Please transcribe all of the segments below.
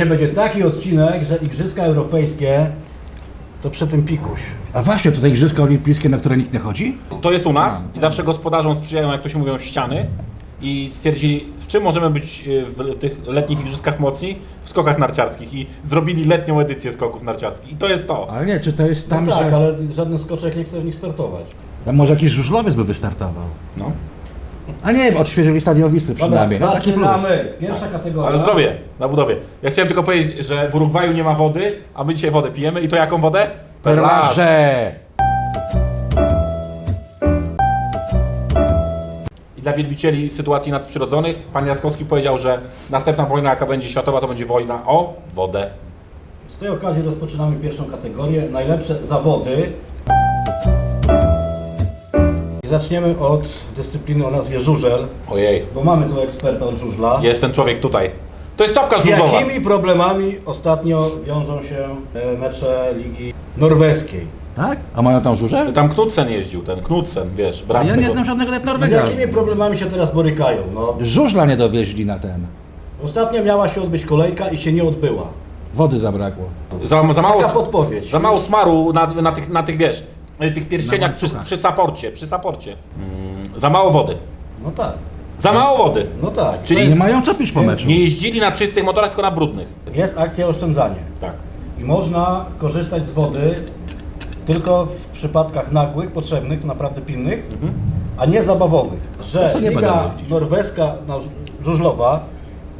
Dzisiaj będzie taki odcinek, że Igrzyska Europejskie to przy tym pikuś. A właśnie, tutaj Igrzyska Olimpijskie, na które nikt nie chodzi? To jest u nas i zawsze gospodarzom sprzyjają, jak to się mówią, ściany. I stwierdzili, w czym możemy być y, w tych letnich igrzyskach mocni? W skokach narciarskich. I zrobili letnią edycję skoków narciarskich. I to jest to. Ale nie, czy to jest tam, no tak, że... ale żaden skoczek nie chce w nich startować. Tam może jakiś żużlowiec by wystartował. No. A nie, odświeżyli stadion Wisły przynajmniej. No, taki plus. zaczynamy. Pierwsza kategoria. Ale zdrowie, na budowie. Ja chciałem tylko powiedzieć, że w Urugwaju nie ma wody, a my dzisiaj wodę pijemy. I to jaką wodę? Perlarze! I dla wielbicieli sytuacji nadprzyrodzonych, pan Jaskowski powiedział, że następna wojna, jaka będzie światowa, to będzie wojna o wodę. Z tej okazji rozpoczynamy pierwszą kategorię. Najlepsze zawody. Zaczniemy od dyscypliny o nazwie żużel, Ojej, bo mamy tu eksperta od żużla. jest ten człowiek tutaj. To jest czapka Z żużlowa. jakimi problemami ostatnio wiążą się e, mecze Ligi Norweskiej? Tak? A mają tam żużel? Tam Knudsen jeździł, ten Knudsen, wiesz, brat Ja tego. nie znam żadnego net Z Norwega. jakimi problemami się teraz borykają? No, Żużla nie dowieźli na ten. ostatnio miała się odbyć kolejka i się nie odbyła. Wody zabrakło. Za, za, mało, Taka podpowiedź. za mało smaru na, na, tych, na tych, wiesz, tych pierścieniach przy, łańcuchach. przy saporcie, przy saporcie. Mm, za mało wody. No tak, Za mało wody. no tak. Czyli- Nie mają co pić po meczu. Nie jeździli na czystych motorach, tylko na brudnych. Jest akcja oszczędzanie. Tak. I można korzystać z wody tylko w przypadkach nagłych, potrzebnych, naprawdę pilnych, a nie zabawowych. To Że sobie nie Liga. Norweska no, żużlowa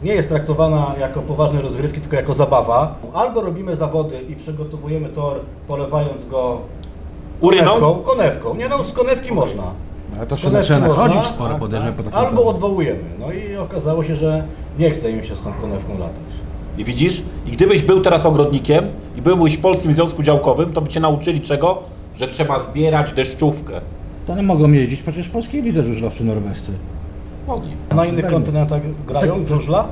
nie jest traktowana jako poważne rozgrywki, tylko jako zabawa. Albo robimy zawody i przygotowujemy tor, polewając go Uryną? konewką. konewką. Nie no, z konewki można. Ale to Z się konewki zaczyna można, chodzić sporo, podejrzewam, po takim Albo odwołujemy. No i okazało się, że nie chce im się z tą konewką latać. I widzisz? I gdybyś był teraz ogrodnikiem i byłbyś w Polskim Związku Działkowym, to by cię nauczyli czego? Że trzeba zbierać deszczówkę. To nie mogą jeździć przecież w polskiej lidze żużlowcy norwescy. Mogli. Na innych Dajmy. kontynentach grają w żużla?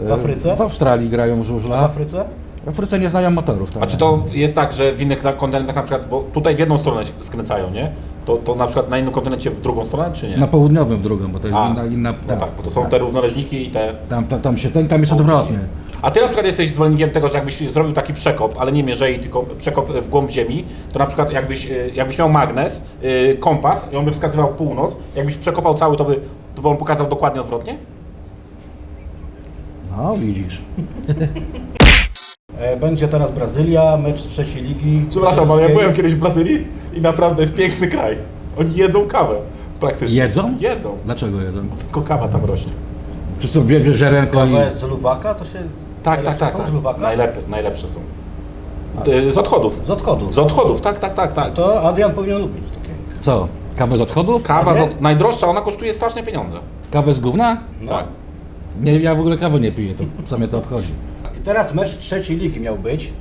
W Afryce? W Australii grają w W żużla. Afryce? W Afryce nie znają motorów. Tam. A czy to jest tak, że w innych kontynentach na przykład, bo tutaj w jedną stronę się skręcają, nie? To, to na przykład na innym kontynencie w drugą stronę, czy nie? Na południowym w drugą, bo to jest A, inna... inna No tak, bo to są te równoleżniki i te... Tam, tam, tam, się, ten, tam jest odwrotnie. A ty na przykład jesteś zwolennikiem tego, że jakbyś zrobił taki przekop, ale nie mierzei, tylko przekop w głąb ziemi, to na przykład jakbyś, y, jakbyś miał magnes, y, kompas i on by wskazywał północ, jakbyś przekopał cały, to by, to by on pokazał dokładnie odwrotnie? No, widzisz. E, Będzie teraz Brazylia, mecz trzeciej ligi. Przepraszam, ale ja byłem kiedyś w Brazylii i naprawdę jest piękny kraj. Oni jedzą kawę praktycznie. Jedzą? Jedzą. Dlaczego jedzą? Tylko kawa tam rośnie. Czy co, bierze żerenko i... Kawę z luwaka to się... Tak, tak, najlepsze tak. Są tak. z luwaka? Najlepsze, najlepsze są. Y, Z odchodów. Z odchodów. Z odchodów, tak, tak, tak, tak. To Adrian powinien lubić takie. Co? Kawę z odchodów? Kawa z od... najdroższa, ona kosztuje straszne pieniądze. Kawę z gówna? No. Tak. Nie, ja w ogóle kawy nie piję, to co mnie to obchodzi. I teraz mecz trzeciej ligi miał być.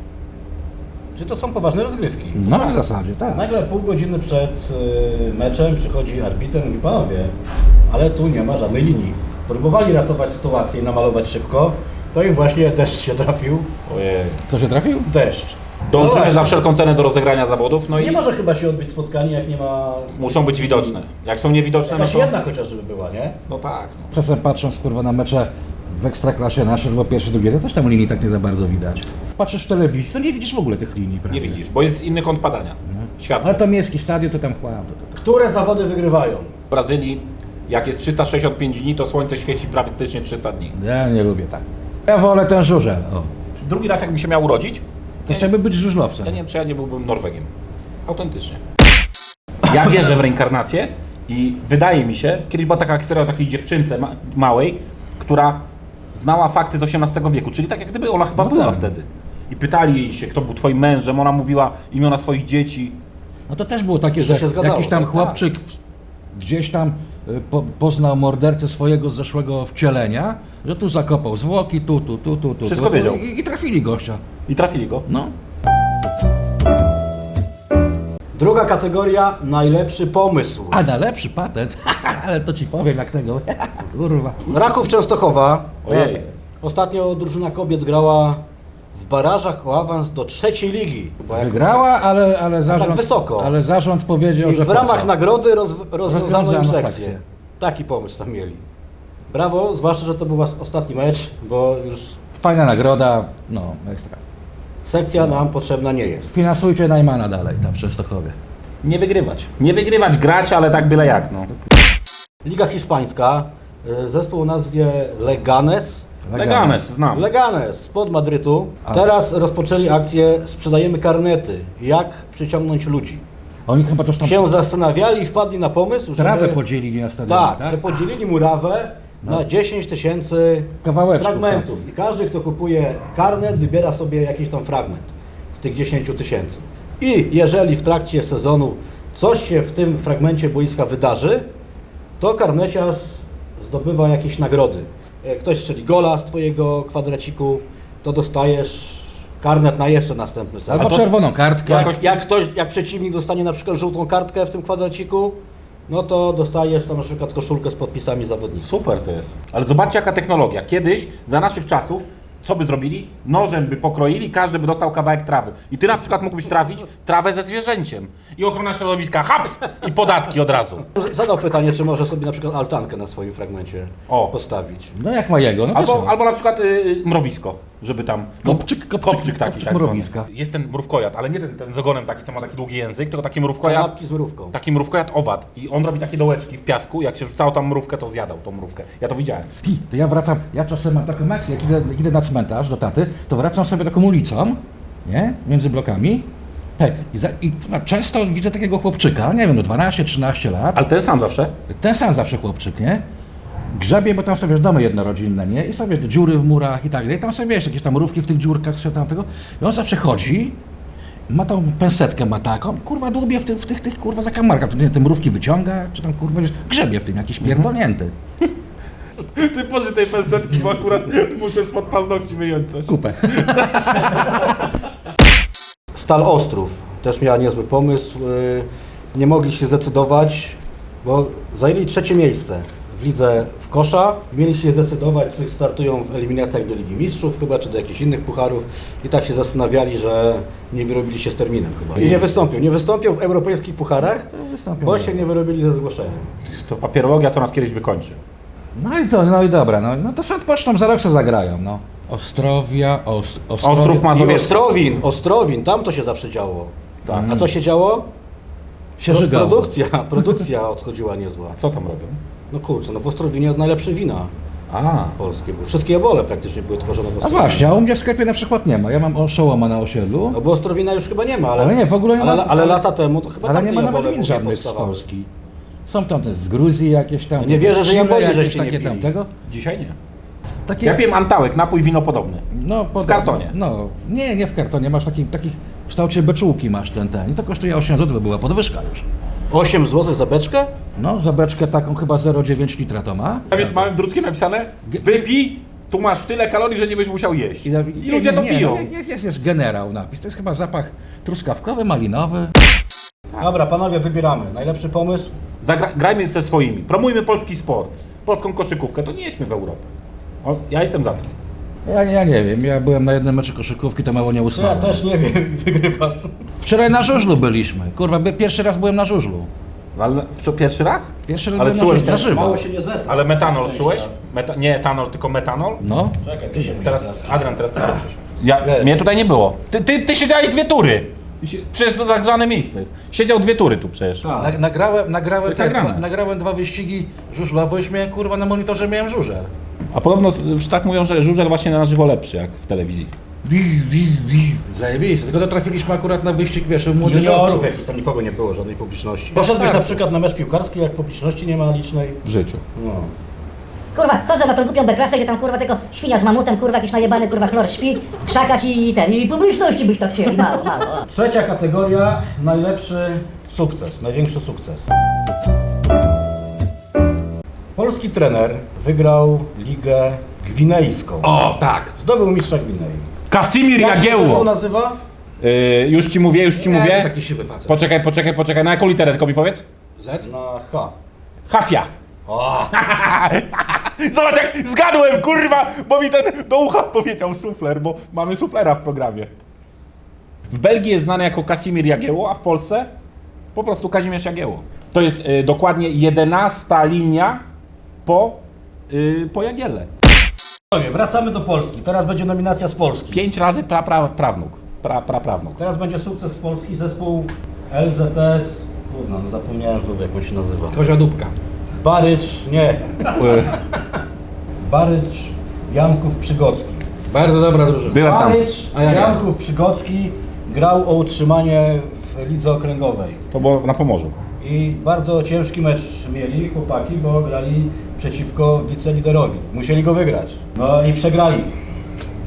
Czy to są poważne rozgrywki? No w zasadzie, tak. Nagle pół godziny przed y, meczem przychodzi arbiter i mówi, panowie, ale tu nie ma żadnej linii. Próbowali ratować sytuację i namalować szybko, to im właśnie deszcz się trafił. Ojej. Co się trafił? Deszcz. No Dążymy właśnie. za wszelką cenę do rozegrania zawodów, no i Nie może chyba się odbyć spotkanie, jak nie ma... muszą być widoczne. Jak są niewidoczne, no Jakaś to... jedna chociaż, żeby była, nie? No tak. No. Czasem patrząc kurwa na mecze w ekstraklasie nasze, bo pierwsze, drugie, to też tam linii tak nie za bardzo widać. Patrzysz w telewizji, to nie widzisz w ogóle tych linii, prawda? Nie widzisz, bo jest inny kąt padania. Światło. Ale to miejski stadion, to tam chłam. To, to, Które zawody wygrywają? W Brazylii, jak jest 365 dni, to słońce świeci praktycznie 300 dni. Ja nie lubię tak. Ja wolę ten żużel. O. Drugi raz, jakbym się miał urodzić, To chciałbym być żużlowcem. ja nie wiem, czy ja nie byłbym Norwegiem. Autentycznie. Ja wierzę w reinkarnację i wydaje mi się, kiedyś była taka historia o takiej dziewczynce ma małej, która znała fakty z XVIII wieku, czyli tak jak gdyby ona chyba No była tak. wtedy. I pytali jej się, kto był twoim mężem, ona mówiła imiona swoich dzieci. No to też było takie, że się zgadzało, jakiś tam tak? chłopczyk w, gdzieś tam y, po, poznał mordercę swojego zeszłego wcielenia, że tu zakopał zwłoki, tu, tu, tu, tu, tu. Wszystko tu, tu, wiedział. I, I trafili gościa. I trafili go. No. Druga kategoria, najlepszy pomysł. A na lepszy patent, ale to ci powiem jak tego. Kurwa. Raków Częstochowa. Ojej. Ostatnio drużyna kobiet grała w barażach o awans do trzeciej ligi. Bo jak- Wygrała, ale, ale zarząd. tak wysoko. Ale zarząd powiedział, I że. w po ramach co? nagrody roz, rozwiązano im sekcję. sekcję. Taki pomysł tam mieli. Brawo, zwłaszcza, że to był was ostatni mecz, bo już Fajna nagroda, no ekstra. Sekcja nam potrzebna nie jest. Finansujcie Najmana dalej tam w Częstochowie. Nie wygrywać. Nie wygrywać, grać, ale tak byle jak, no. Liga Hiszpańska, y, zespół o nazwie Leganes. Leganes, znam. Leganes spod Madrytu. A. Teraz rozpoczęli akcję Sprzedajemy karnety. Jak przyciągnąć ludzi? Oni chyba też tam Się zastanawiali i wpadli na pomysł, trawę żeby... podzielili na stadionie, Tak, tak? że podzielili murawę na 10 tysięcy Kawałeczków, fragmentów. I każdy, kto kupuje karnet, wybiera sobie jakiś tam fragment z tych 10 tysięcy. I jeżeli w trakcie sezonu coś się w tym fragmencie boiska wydarzy, to karneciarz zdobywa jakieś nagrody. Jak ktoś strzeli gola z twojego kwadraciku, to dostajesz karnet na jeszcze następny sezon. Albo czerwoną kartkę. Jak, jak, ktoś, jak przeciwnik dostanie na przykład żółtą kartkę w tym kwadraciku, no to dostajesz tam na przykład koszulkę z podpisami zawodników. Super to jest. Ale zobaczcie jaka technologia. Kiedyś, za naszych czasów, co by zrobili? Nożem by pokroili, każdy by dostał kawałek trawy. I ty na przykład mógłbyś trafić trawę ze zwierzęciem. I ochrona środowiska, haps! I podatki od razu. Zadał pytanie, czy może sobie na przykład altankę na swoim fragmencie O. postawić. No jak ma jego, no to Albo, są. albo na przykład y, y, mrowisko, żeby tam... Kopczyk, kopczyk, kopczyk taki, kopczyk tak zwany. mrowiska. Jest ten mrówkojad, ale nie ten, ten z ogonem taki, co ma taki długi język, tylko taki mrówkojad, Kanapki z mrówką. taki mrówkojad owad. I on robi takie dołeczki w piasku, jak się rzucało tam mrówkę, to zjadał tą mrówkę. Ja to widziałem. Pi, to ja wracam, ja czasem mam taką akcję, jak idę, idę na cmentarz do taty, to wracam sobie taką ulicą, nie, między blokami, Hej, i, za, i no, często widzę takiego chłopczyka, nie wiem, no 12-13 lat, Ale ten sam zawsze. ten sam zawsze chłopczyk, nie? Grzebie, bo tam sobie wiesz, domy jednorodzinne, nie? I sobie dziury w murach i tak dalej. Tam sobie wiesz, jakieś tam mrówki w tych dziurkach, czy tam tego. I on zawsze chodzi, ma tą pensetkę ma taką, kurwa dłubie w, tych- w tych, tych kurwa zakamarkach. Tu te mrówki wyciąga, czy tam kurwa wiesz, grzebie w tym, jakiś pierdolnięty. Ty poży tej pensetki, bo akurat muszę spod paznokci wyjąć coś. Kupę. Stal Ostrów też miała niezły pomysł. Yy, Nie mogli się zdecydować, bo zajęli trzecie miejsce w lidze w kosza. Mieli się zdecydować, czy startują w eliminacjach do Ligi Mistrzów chyba, czy do jakichś innych pucharów. I tak się zastanawiali, że nie wyrobili się z terminem chyba. I nie wystąpią. Nie wystąpią w europejskich pucharach, wystąpią, bo się nie wyrobili ze zgłoszeniem. To papierologia to nas kiedyś wykończy. No i co, no i dobra, no, no to sobie odpoczną, za rok se zagrają, no. Ostrowia, Ost, Ostrowia. Ostrów I Mazowiecki. Ostrowin, Ostrowin, tam to się zawsze działo. Tak. A co się działo? się Pro-. Produkcja, produkcja odchodziła niezła. Co tam robią? No kurczę, no w Ostrowinie najlepsze wina A, polskie były. Wszystkie ebole praktycznie były tworzone w A Ostrowinie. właśnie, a u mnie w sklepie na przykład nie ma. Ja mam oszołoma na osiedlu, No bo Ostrowina już chyba nie ma, ale, Ale nie, w ogóle nie ale, ma- ale lata temu to chyba ale tam nie te ma nawet ebole win głównie żadnych z powstawały. Polski. Są tam też z Gruzji jakieś tam. No nie wierzę, że Chile jabłoni jakieś żeście nie takie pili. tam tego. dzisiaj nie. Takie, Ja piłem antałek, napój wino podobny. no, w kartonie. No, nie, nie w kartonie. Masz taki, taki w kształcie beczułki masz ten, ten. I to kosztuje 8 zł, bo była podwyżka już. 8 zł za beczkę? No, za beczkę taką chyba 0,9 litra to ma. Tam jest małym druczkiem napisane, wypij, tu masz tyle kalorii, że nie będziesz musiał jeść. I, nie- ludzie nie, to nie, piją. No, jest, jest, jest generał napis. To jest chyba zapach truskawkowy, malinowy. Dobra, panowie, wybieramy. Najlepszy pomysł? Zagra- grajmy ze swoimi, promujmy polski sport, polską koszykówkę, to nie jedźmy w Europę. O, ja jestem za tym. Ja, ja nie wiem, ja byłem na jednym meczu koszykówki, to mało nie To ja usnąłem. też nie wiem, wygrywasz. Wczoraj na żużlu byliśmy. Kurwa, by, pierwszy raz byłem na żużlu. No, ale w, co, pierwszy raz? Pierwszy raz Ale byłem czułeś na, żużlu, na też żywo. Mało się nie zesrał. Ale metanol czułeś? Meta- nie etanol, tylko metanol? No. Czekaj, ty się Teraz, Adrian, teraz ty się. Ja, mnie tutaj nie było. Ty, ty, ty siedziałeś dwie tury. Przecież to zagrzane miejsce. Siedział dwie tury tu przecież. Tak. Na, nagrałem, nagrałem, nagrane. dwa, nagrałem dwa wyścigi żużlowe i miałem kurwa na monitorze miałem żużel. A podobno s- tak mówią, że żużel właśnie na żywo lepszy jak w telewizji. Zajebiste, tylko to trafiliśmy akurat na wyścig, wiesz, Juniorów, młodzieżowców. jak tam nikogo nie było, żadnej publiczności. Poszedłbyś na przykład na mecz piłkarski, jak publiczności nie ma licznej? W życiu. No. Kurwa, chodzę na tą głupią B-klasę, gdzie tam kurwa tylko świnia z mamutem, kurwa jakiś najebany kurwa chlor śpi w krzakach i ten, i publiczności byś to chcieli, mało, mało. Trzecia kategoria, najlepszy sukces, największy sukces. Polski trener wygrał ligę gwinejską. O, tak. Zdobył mistrza Gwinei. Kasimir Jak się zespół Jagiełło. nazywa? Yy, już ci mówię, już ci mówię. Taki siwy facet. Poczekaj, poczekaj, poczekaj. Na jaką literę tylko mi powiedz? Z? Na H. Hafia. O, Zobacz jak zgadłem, kurwa, bo mi ten do ucha powiedział sufler, bo mamy suflera w programie. W Belgii jest znany jako Kasimir Jagiełło, a w Polsce po prostu Kazimierz Jagiełło. To jest y, dokładnie 11 linia po, y, po Jagielle. Panowie, Wracamy do Polski. Teraz będzie nominacja z Polski. Pięć razy pra, pra, prawnuk. Pra, pra, prawnuk. Teraz będzie sukces Polski, zespół LZS. Kurna, no zapomniałem znów jak on się nazywa. Kozia dupka. Barycz, nie. Barycz Janków Przygocki. Bardzo dobra drużyna. Byłem tam. Barycz A ja nie. Janków Przygocki grał o utrzymanie w lidze okręgowej. To było na Pomorzu. I bardzo ciężki mecz mieli chłopaki, bo grali przeciwko wiceliderowi. Musieli go wygrać. No i przegrali.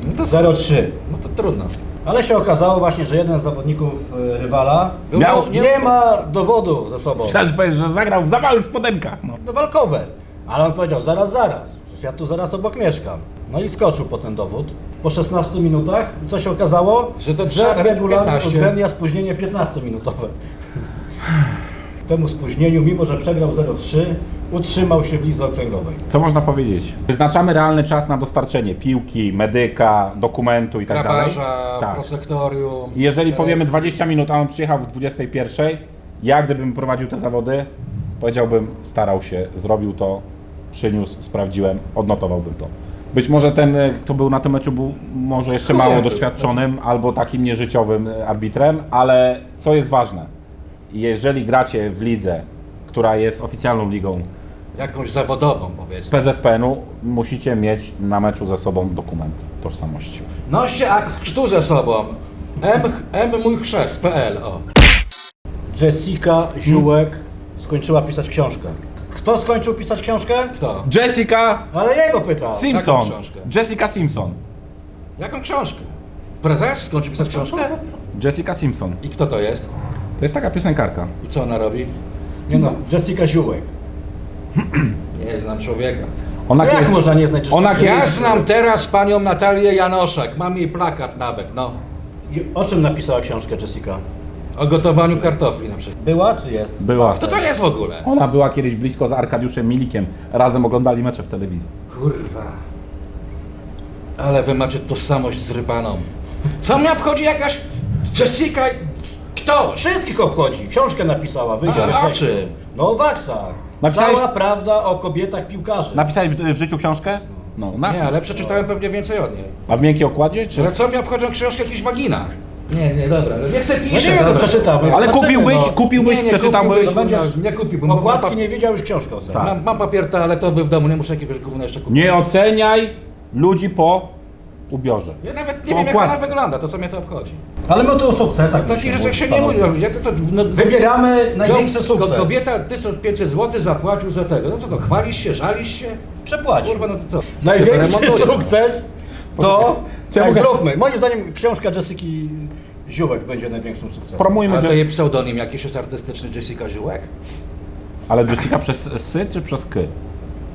No to, 0-3. no to trudno. Ale się okazało właśnie, że jeden z zawodników e, rywala Miał- nie, nie ma dowodu ze sobą. Że powiesz, że zagrał w za małych spodenkach. No. No walkowe. Ale on powiedział, zaraz, zaraz. Przecież ja tu zaraz obok mieszkam. No i skoczył po ten dowód. Po 16 minutach, co się okazało? Że to trzeba mieć regulamin 15. uwzględnia spóźnienie 15-minutowe. Temu spóźnieniu, mimo że przegrał 0-3, utrzymał się w lidze okręgowej. Co można powiedzieć? Wyznaczamy realny czas na dostarczenie piłki, medyka, dokumentu i tak dalej. Grabarza, Tak. prosektorium. Jeżeli powiemy 20 minut, a on przyjechał w 21, ja gdybym prowadził te zawody, powiedziałbym, starał się, zrobił to, przyniósł, sprawdziłem, odnotowałbym to. Być może ten, e, kto był na tym meczu, był może jeszcze mało doświadczonym albo takim nieżyciowym e, arbitrem, ale co jest ważne, jeżeli gracie w lidze, która jest oficjalną ligą Jakąś zawodową powiedzmy. PZPN-u, musicie mieć na meczu ze sobą dokument tożsamości. Noście akt chrztu ze sobą. M, M mój chrzest.pl o. Jessica Ziółek skończyła pisać książkę. Kto skończył pisać książkę? Kto? Jessica Ale jego pytał. Simpson. Jaką książkę? Jessica Simpson. Jaką książkę? Prezes skończył pisać książkę? Jessica Simpson. I kto to jest? To jest taka piosenkarka. I co ona robi? Nie no, Jessica Ziółek. Nie znam człowieka. Ona No jak kiedy- można nie znać? Ona to Ja znam teraz panią Natalię Janoszek. Mam jej plakat nawet, no. I O czym napisała książkę Jessica? O gotowaniu kartofli na przykład. Była czy jest? była. Kto to jest w ogóle? Ona była kiedyś blisko z Arkadiuszem Milikiem. Razem oglądali mecze w telewizji. Kurwa. Ale wy macie tożsamość zrypaną. Co mnie obchodzi jakaś Jessica... Ktoś? Wszystkich obchodzi. Książkę napisała, wyjdzie Ale we o czym? No o waksach. Napisałeś- Cała prawda o kobietach piłkarzy. Napisałeś w, w życiu książkę? No, napisz. Nie, ale przeczytałem pewnie więcej od niej. A w miękkiej okładzie? Czy... Ale co mnie obchodzą książki o jakichś waginach? Nie, nie, dobra. Nie chcę No pisać. nie wiem, to przeczytam. Ale kupiłbyś, no. kupiłbyś, Nie, nie przeczytałbyś. będziesz nie kupiłbym, bo mam Okładki pa- nie wiedział już książkę ocenić. Tak. Mam, mam papier toaletowy w domu, nie muszę jakiegoś gówna jeszcze kupić. Nie oceniaj ludzi po ubiorze. Ja nawet Po nie wiem jak ona okładce. wygląda, to co mnie to obchodzi. Ale my tu o sukcesach O takich musimy rzeczach się nie mówi. panowie. Ja to, to, no, Wybieramy największy ko- sukces. Kobieta 1500 zł zapłacił za tego. No co to, chwalisz się, żalisz się? Przepłacił. Kurwa, no to co? Największy sukces to... Czy ja tak mogę- zróbmy. Moim zdaniem książka Jessiki Ziółek będzie największym sukcesem. Promujmy, Ale to Je- jej pseudonim jakiś jest artystyczny Jessica Ziółek? ale Jessica przez sy czy przez ky?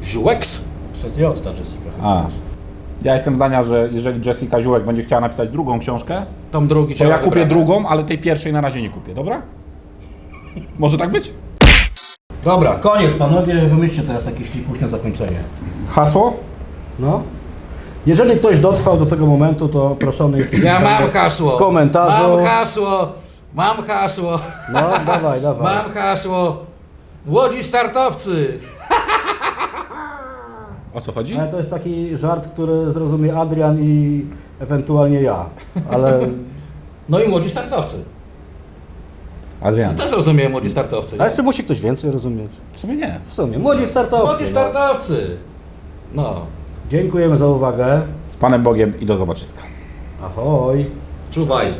Ziółeks? Przez J ta Jessica. chyba A. też. Ja jestem zdania, że jeżeli Jessica Ziółek będzie chciała napisać drugą książkę, Tom drugi to ja kupię wybrane. drugą, ale tej pierwszej na razie nie kupię, dobra? Może tak być? Dobra, koniec panowie. Wymyślcie teraz jakieś fikuśne zakończenie. Hasło? No. Jeżeli ktoś dotrwał do tego momentu, to proszony jest... Ja mam hasło. W komentarzu. Mam hasło. Mam hasło. No, dawaj, dawaj. Mam hasło. Łodzi startowcy. O co chodzi? Ale to jest taki żart, który zrozumie Adrian i ewentualnie ja. Ale, No i młodzi startowcy. Adrian. To zrozumieją młodzi startowcy. nie? ale czy musi ktoś więcej rozumieć? W sumie nie. W sumie, młodzi startowcy. Młodzi no. startowcy. No. Dziękujemy za uwagę. Z Panem Bogiem i do zobaczyska. Ahoj. Czuwaj.